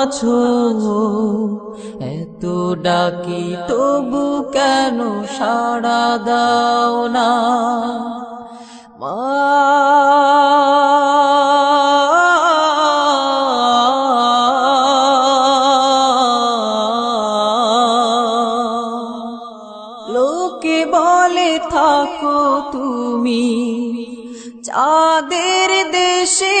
আছো এত ডাকি, তবু কেন সাড়া দাও না? মা লোকে বলে, থাকো তুমি চাঁদের দেশে।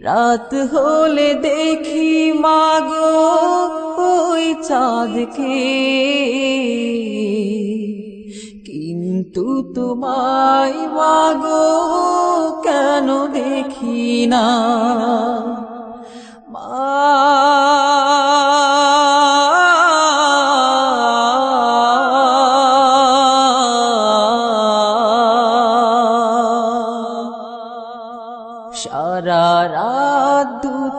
রাত হলে দেখি মাগো ওই চাঁদকে। কিন্তু তোমায় মাগো কেন দেখি না? সারা